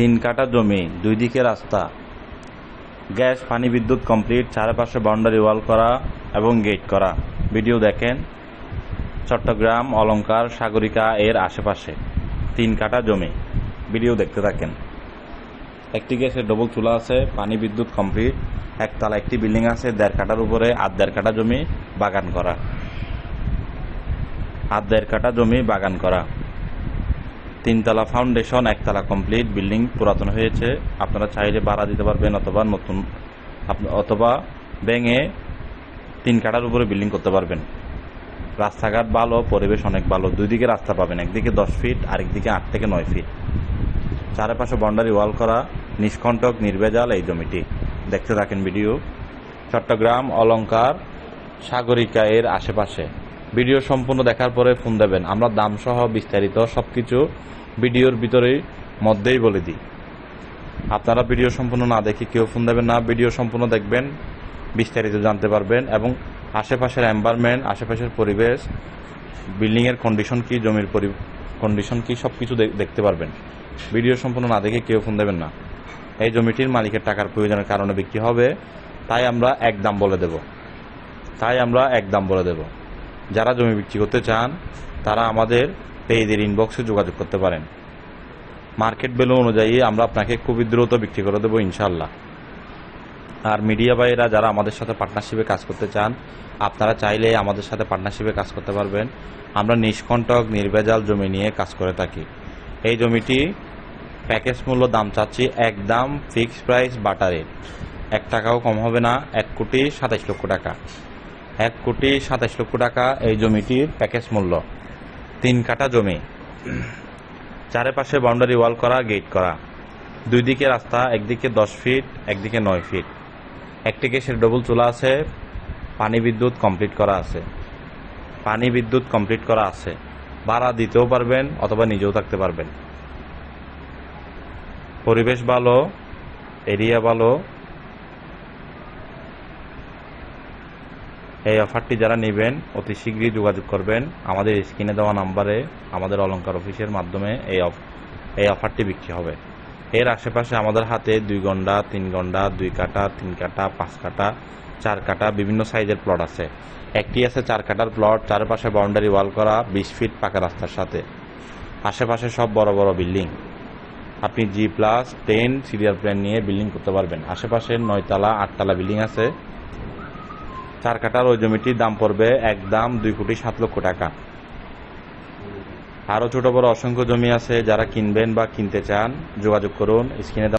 তিন কাঠা জমি, দুই দিকে রাস্তা। গ্যাস, পানি, বিদ্যুৎ কমপ্লিট, চারপাশে বাউন্ডারি ওয়াল করা এবং গেট করা। ভিডিও দেখেন, চট্টগ্রাম, অলংকার, সাগরিকা এর আশেপাশে তিন কাঠা জমি। ভিডিও দেখতে থাকেন। একটি গ্যাসের ডবল চুলা আছে, পানি, বিদ্যুৎ কমপ্লিট। একতলা একটি বিল্ডিং আছে, দেড় কাটার উপরে আর দেড় কাঠা জমি বাগান করা। আর দেড় কাঠা জমি বাগান করা। তিনতলা ফাউন্ডেশন একতলা কমপ্লিট বিল্ডিং পুরাতন হয়েছে। আপনারা চাইলে ভাড়া দিতে পারবেন অথবা নতুন অথবা ভেঙে তিন কাঠার উপরে বিল্ডিং করতে পারবেন। রাস্তাঘাট ভালো, পরিবেশ অনেক ভালো। দুই দিকে রাস্তা পাবেন, একদিকে দশ ফিট আরেকদিকে আট থেকে নয় ফিট চারপাশে বাউন্ডারি ওয়াল করা, নিষ্কণ্টক, নির্ভেজাল এই জমিটি। দেখতে থাকেন ভিডিও চট্টগ্রাম অলঙ্কার সাগরিকা এর আশেপাশে। ভিডিও সম্পূর্ণ দেখার পরে ফোন দেবেন। আমরা দাম সহ বিস্তারিত সবকিছু ভিডিওর ভিতরেই, মধ্যেই বলে দিই। আপনারা ভিডিও সম্পূর্ণ না দেখে কেউ ফোন দেবেন না। ভিডিও সম্পূর্ণ দেখবেন, বিস্তারিত জানতে পারবেন এবং আশেপাশের এনভায়রনমেন্ট আশেপাশের পরিবেশ বিল্ডিংয়ের কন্ডিশন কি, জমির কন্ডিশন কি সব কিছু দেখতে পারবেন। ভিডিও সম্পূর্ণ না দেখে কেউ ফোন দেবেন না। এই জমিটির মালিকের টাকার প্রয়োজনের কারণে বিক্রি হবে। তাই আমরা এক দাম বলে দেব। তাই আমরা এক দাম বলে দেব। যারা জমি বিক্রি করতে চান, তারা আমাদের পেইদের ইনবক্সে যোগাযোগ করতে পারেন। মার্কেট ভ্যালু অনুযায়ী আমরা আপনাকে খুবই দ্রুত বিক্রি করে দেবো ইনশাল্লাহ আর মিডিয়া ভাইয়েরা যারা আমাদের সাথে পার্টনারশিপে কাজ করতে চান, আপনারা চাইলে আমাদের সাথে পার্টনারশিপে কাজ করতে পারবেন। আমরা নিষ্কণ্টক, নির্ভেজাল জমি নিয়ে কাজ করে থাকি। এই জমিটি প্যাকেজ মূল্য দাম চাচ্ছি একদম ফিক্সড প্রাইস বাটারে। এক টাকাও কম হবে না, এক কোটি সাতাইশ লক্ষ টাকা। এক কোটি সাতাইশ লক্ষ টাকা এই জমিটির প্যাকেজ মূল্য। তিন কাঠা জমি। চারপাশে বাউন্ডারি ওয়াল করা, গেট করা। দুই দিকে রাস্তা, একদিকে দশ ফিট, একদিকে নয় ফিট। একটি গ্যাসের ডবল চুলা আছে, পানি বিদ্যুৎ কমপ্লিট করা আছে। পানি বিদ্যুৎ কমপ্লিট করা আছে। ভাড়া দিতেও পারবেন অথবা নিজেও থাকতে পারবেন। পরিবেশ ভালো, এরিয়া ভালো এই অফারটি যারা নেবেন, অতি শীঘ্রই যোগাযোগ করবেন। আমাদের স্ক্রিনে দেওয়া নাম্বারে আমাদের অলংকার অফিসের মাধ্যমে এই এই অফারটি বিক্রি হবে। এর আশেপাশে আমাদের হাতে দুই গন্ডা, তিন গন্ডা, দুই কাটা, তিন কাটা, পাঁচ কাটা, চার কাটা বিভিন্ন সাইজের প্লট আছে। একটি আছে চার কাটার প্লট, চারপাশে বাউন্ডারি ওয়াল করা, বিশ ফিট পাকা রাস্তার সাথে। আশেপাশে সব বড় বড় বিল্ডিং। আপনি G plus ten serial plan নিয়ে বিল্ডিং করতে পারবেন। আশেপাশে নয়তলা, আটতলা বিল্ডিং আছে। চার কাটার ওই জমিটির দাম পড়বে এক দাম দুই কোটি সাত লক্ষ টাকা। আরও ছোট বড় অসংখ্য জমি আছে যারা কিনবেন বা কিনতে চান, যোগাযোগ করুন, স্ক্রিনে